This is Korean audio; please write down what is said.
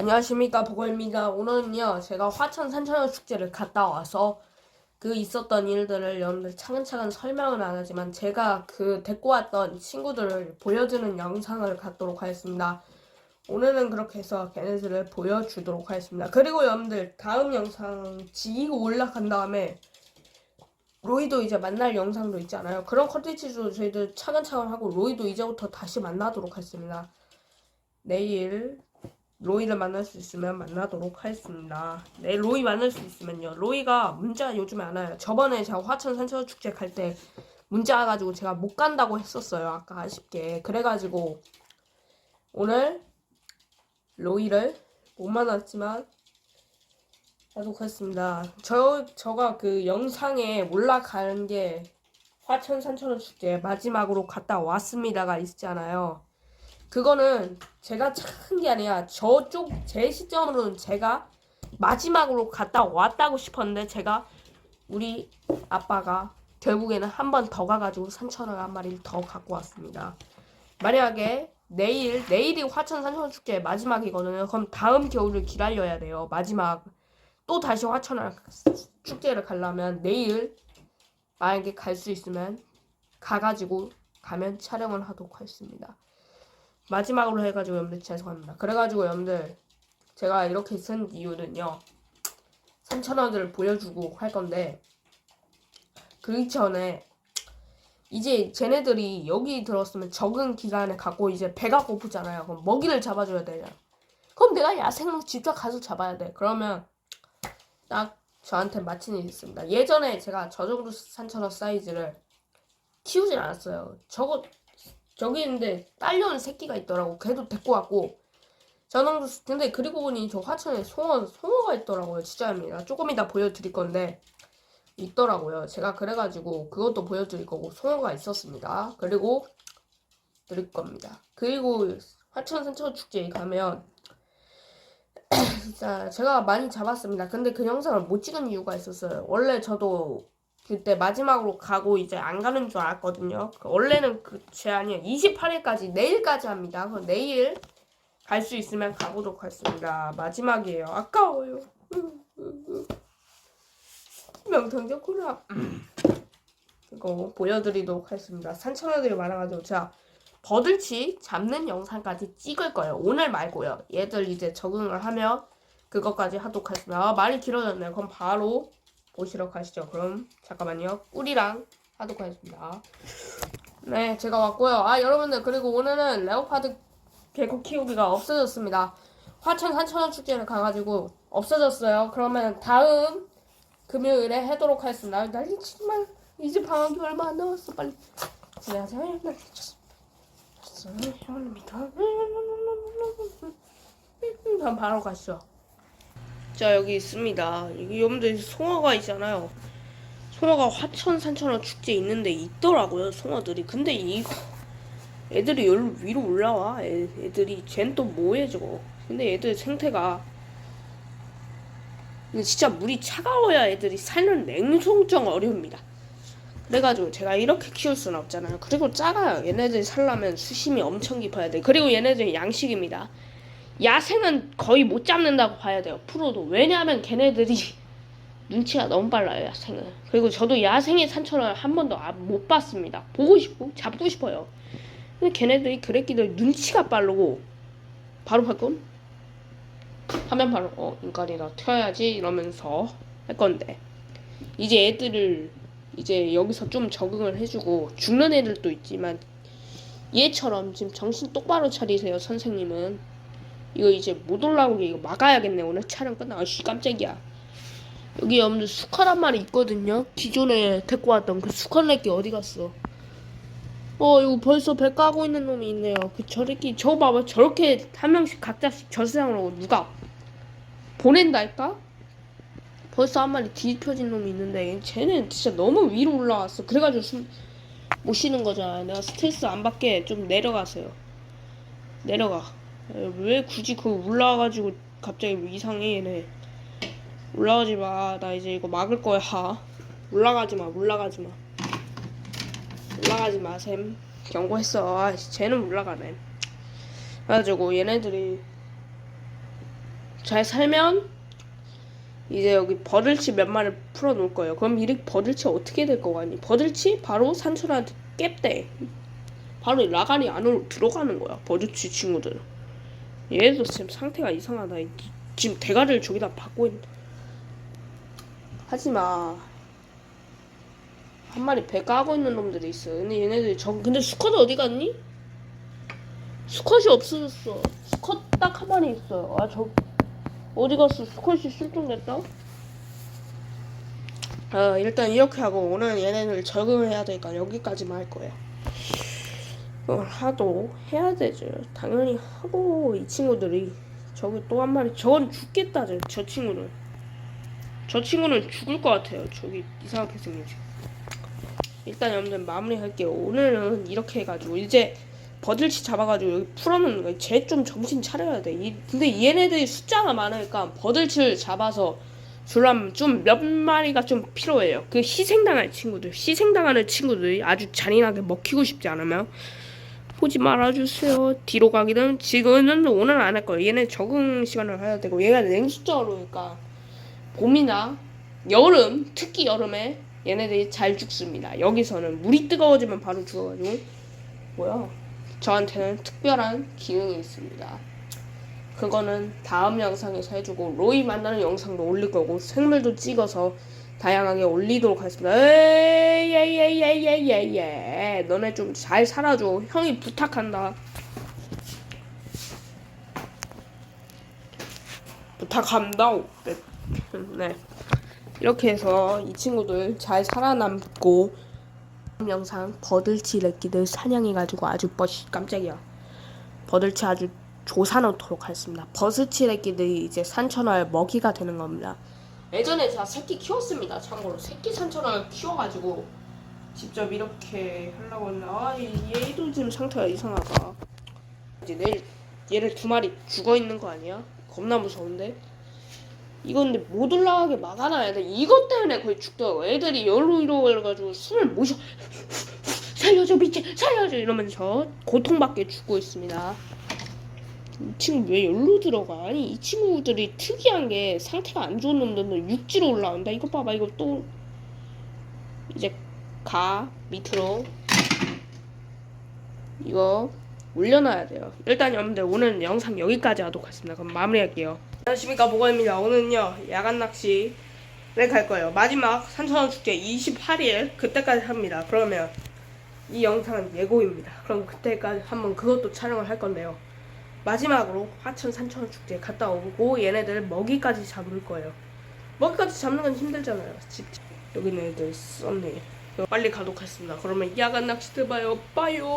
안녕하십니까 보고입니다. 오늘은요 제가 화천 산천어 축제를 갔다 와서 그 있었던 일들을 여러분들 차근차근 설명은 안 하지만 제가 그 데리고 왔던 친구들을 보여주는 영상을 갖도록 하겠습니다. 오늘은 그렇게 해서 걔네들을 보여주도록 하겠습니다. 그리고 여러분들 다음 영상 지고 올라간 다음에 로이도 이제 만날 영상도 있잖아요. 그런 컨텐츠도 저희들 차근차근 하고 로이도 이제부터 다시 만나도록 하겠습니다. 내일 로이를 만날 수 있으면 만나도록 하겠습니다. 네, 로이 만날 수 있으면요. 로이가 문자 요즘에 안 와요. 저번에 제가 화천 산천 축제 갈 때 문자 와가지고 제가 못 간다고 했었어요. 아까 아쉽게. 그래가지고 오늘 로이를 못 만났지만 하겠습니다. 저, 저가 그 영상에 올라가는 게 화천 산천 축제 마지막으로 갔다 왔습니다가 있잖아요. 그거는 제가 착한 게 아니라 저쪽 제 시점으로는 제가 마지막으로 갔다 왔다고 싶었는데 제가 우리 아빠가 결국에는 한 번 더 가가지고 3천원 한 마리를 더 갖고 왔습니다. 만약에 내일 내일이 화천 산천 축제 마지막이거든요. 그럼 다음 겨울을 기다려야 돼요. 마지막 또 다시 화천 축제를 가려면 내일 만약에 갈 수 있으면 가가지고 가면 촬영을 하도록 하겠습니다. 마지막으로 해가지고 여러분들 죄송합니다. 그래가지고 여러분들 제가 이렇게 쓴 이유는요. 3천원들을 보여주고 할 건데 그 전에 이제 쟤네들이 여기 들었으면 적은 기간에 갖고 이제 배가 고프잖아요. 그럼 먹이를 잡아줘야 되냐. 그럼 내가 야생으로 직접 가서 잡아야 돼. 그러면 딱 저한테 일이 있습니다. 예전에 제가 저 정도 산천어 사이즈를 키우진 않았어요. 저거 저기 있는데 딸려온 새끼가 있더라고. 걔도 데리고 왔고. 저는 근데 그리고 보니 저 화천에 송어 송어가 있더라고요. 진짜입니다. 조금 이따 보여드릴 건데 있더라고요. 제가 그래가지고 그것도 보여드릴 거고 송어가 있었습니다. 그리고 드릴 겁니다. 그리고 화천 산천 축제에 가면 진짜 제가 많이 잡았습니다. 근데 그 영상을 못 찍은 이유가 있었어요. 원래 저도 그때 마지막으로 가고 이제 안 가는 줄 알았거든요. 그 원래는 그 제한이 28일까지 내일까지 합니다. 그럼 내일 갈 수 있으면 가보도록 하겠습니다. 마지막이에요. 아까워요. 명탕적구나. 이거 보여드리도록 하겠습니다. 산천어들이 많아가지고 제가 버들치 잡는 영상까지 찍을 거예요. 오늘 말고요. 얘들 이제 적응을 하면 그것까지 하도록 하겠습니다. 아, 말이 길어졌네요. 그럼 바로 보시러 가시죠. 그럼 잠깐만요. 꿀이랑 하도록 하겠습니다. 네, 제가 왔고요. 아, 여러분들 그리고 오늘은 레오파드 개코 키우기가 없어졌습니다. 화천 산천원 축제를 가가지고 없어졌어요. 그러면 다음 금요일에 하도록 하겠습니다. 난리 마. 이제 방학이 얼마 안 남았어. 빨리. 안녕하세요. 난리 쳤어. 형입니다. 그럼 바로 가시죠. 자 여기 있습니다. 여러분들 송어가 있잖아요. 송어가 화천 산천어 축제 있는데 있더라고요 송어들이. 근데 이거 애들이 여기로 위로 올라와. 애, 애들이 쟨 또 뭐해 저거. 근데 애들 생태가 근데 진짜 물이 차가워야 애들이 살는 냉송정 어려웁니다. 그래가지고 제가 이렇게 키울 수는 없잖아요. 그리고 작아요. 얘네들이 살려면 수심이 엄청 깊어야 돼. 그리고 얘네들이 양식입니다. 야생은 거의 못 잡는다고 봐야 돼요. 프로도. 왜냐하면 걔네들이 눈치가 너무 빨라요. 야생은. 그리고 저도 야생의 산천을 한 번도 안- 못 봤습니다. 보고 싶고 잡고 싶어요. 근데 걔네들이 그랬기를 눈치가 빠르고 바로 발건 하면 바로 어 인간이다 튀어야지 이러면서 할 건데 이제 애들을 이제 여기서 좀 적응을 해주고 죽는 애들도 있지만 얘처럼 지금 정신 똑바로 차리세요 선생님은 이거 이제 못 올라오게 이거 막아야겠네. 오늘 촬영 끝나. 아씨 깜짝이야. 여기 여러분들 한 마리 있거든요. 기존에 데리고 왔던 그 수컷 내끼 어디 갔어? 어 이거 벌써 배 까고 있는 놈이 있네요. 그 저렇게 저 봐봐. 저렇게 한 명씩 각자씩 저 세상으로 누가 보낸달까? 벌써 한 마리 뒤집혀진 놈이 있는데 쟤는 진짜 너무 위로 올라왔어. 그래가지고 숨 못 쉬는 거잖아. 내가 스트레스 안 받게 좀 내려가세요. 내려가 왜 굳이 그 올라와가지고 갑자기 왜 이상해 얘네 올라가지 마 나 이제 이거 막을 거야 올라가지 마 올라가지 마 올라가지 마셈 경고했어 아 쟤는 올라가네 그래가지고 얘네들이 잘 살면 이제 여기 버들치 몇 마리 풀어 놓을 거예요. 그럼 이 버들치 어떻게 될 거 같니? 버들치 바로 산천한테 깹대. 바로 이 라간이 안으로 들어가는 거야. 버들치 친구들. 얘도 지금 상태가 이상하다. 이- 지금 대가리를 저기다 받고 있는. 하지마. 한 마리 배 까고 있는 놈들이 있어. 근데 얘네들이 저 근데 수컷 어디 갔니? 수컷이 없어졌어. 수컷 딱 한 마리 있어요. 아 저 어디 갔어? 수컷이 실종됐다? 아 일단 이렇게 하고 오늘 얘네들 적응해야 되니까 여기까지만 할 거예요. 이걸 하도 해야 되죠. 당연히 하고 이 친구들이 저기 또 한 마리 저건 죽겠다 저, 저 친구는 저 친구는 죽을 것 같아요. 저기 이상하게 생겼지. 일단 여러분들 마무리할게요. 오늘은 이렇게 해가지고 이제 버들치 잡아가지고 여기 풀어놓는 거야. 쟤 좀 정신 차려야 돼. 이, 근데 얘네들이 숫자가 많으니까 버들치를 잡아서 주려면 좀 몇 마리가 좀 필요해요. 그 희생당할 친구들, 희생당하는 친구들이 아주 잔인하게 먹히고 싶지 않으면 보지 말아주세요. 뒤로 가기는 지금은 오늘 안 할 거예요. 얘네 적응 시간을 해야 되고 얘가 냉수자로니까 봄이나 여름, 특히 여름에 얘네들이 잘 죽습니다. 여기서는 물이 뜨거워지면 바로 죽어가지고 뭐야? 저한테는 특별한 기능이 있습니다. 그거는 다음 영상에서 해주고 로이 만나는 영상도 올릴 거고 생물도 찍어서 다양하게 올리도록 하겠습니다. 에이예예예예예예 너네 좀 잘 살아줘. 형이 부탁한다. 부탁한다. 네. 네. 이렇게 해서 이 친구들 잘 살아남고 영상 버들치 래끼들 사냥해가지고 아주 멋 깜짝이야. 버들치 아주 조사놓도록 하겠습니다. 버스치 래끼들이 이제 산천어의 먹이가 되는 겁니다. 예전에 제가 새끼 키웠습니다. 참고로 새끼 산천어를 키워가지고 직접 이렇게 하려고 했는데 아 얘- 얘도 지금 상태가 이상하다. 이제 내일 얘를 두 마리 죽어 있는 거 아니야? 겁나 무서운데. 이거 근데 못 올라가게 막아놔야 돼. 이것 때문에 거의 죽더라고. 애들이 열로 이러가지고 숨을 못 쉬어. 살려줘 미치 살려줘 이러면서 고통받게 죽고 있습니다. 이 친구 왜 열로 들어가? 아니 이 친구들이 특이한 게 상태가 안 좋은 놈들은 육지로 올라온다. 이거 봐봐 이거 또 이제 가 밑으로 이거 올려놔야 돼요. 일단 여러분들 오늘 영상 여기까지 하도록 하겠습니다. 그럼 마무리할게요. 안녕하십니까 보건입니다. 오늘은요 야간 낚시를 갈 거예요. 마지막 산천어 축제 28일 그때까지 합니다. 그러면 이 영상은 예고입니다. 그럼 그때까지 한번 그것도 촬영을 할 건데요. 마지막으로 화천 산천어 축제 갔다 오고 얘네들 먹이까지 잡을 거예요. 먹이까지 잡는 건 힘들잖아요. 직접 여기는 애들 썸네일. 빨리 가도록 하겠습니다. 그러면 야간 낚시들 봐요. 빠요.